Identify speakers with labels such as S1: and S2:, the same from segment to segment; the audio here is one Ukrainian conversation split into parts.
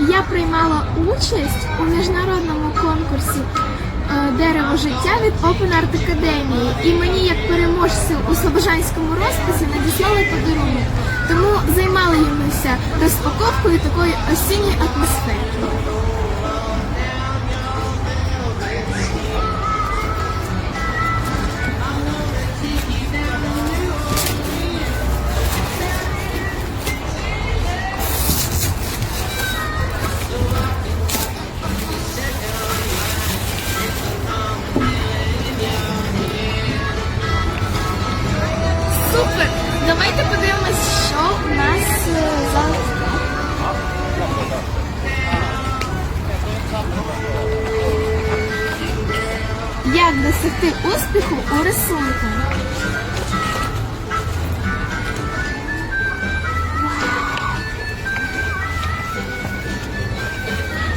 S1: Я приймала участь у міжнародному конкурсі е, Дерево життя від Open Art Academy. І мені, як переможцю у слобожанському розписі, надіслали подарунок. Тому займалися розпаковкою такої осінньої атмосфери. Давайте подивимось, що в нас е, завтра. Як досягти успіху у рисунку?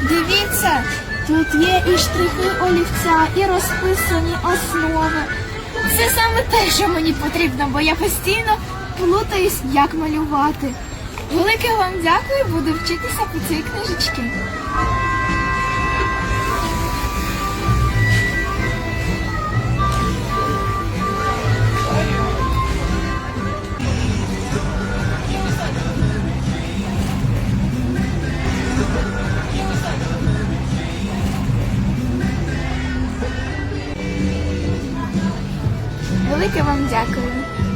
S1: Дивіться, тут є і штрихи олівця, і розписані основи. Це саме те, що мені потрібно, бо я постійно плутаюсь, як малювати. Велике вам дякую, буду вчитися по цій книжечці. Велике вам дякую.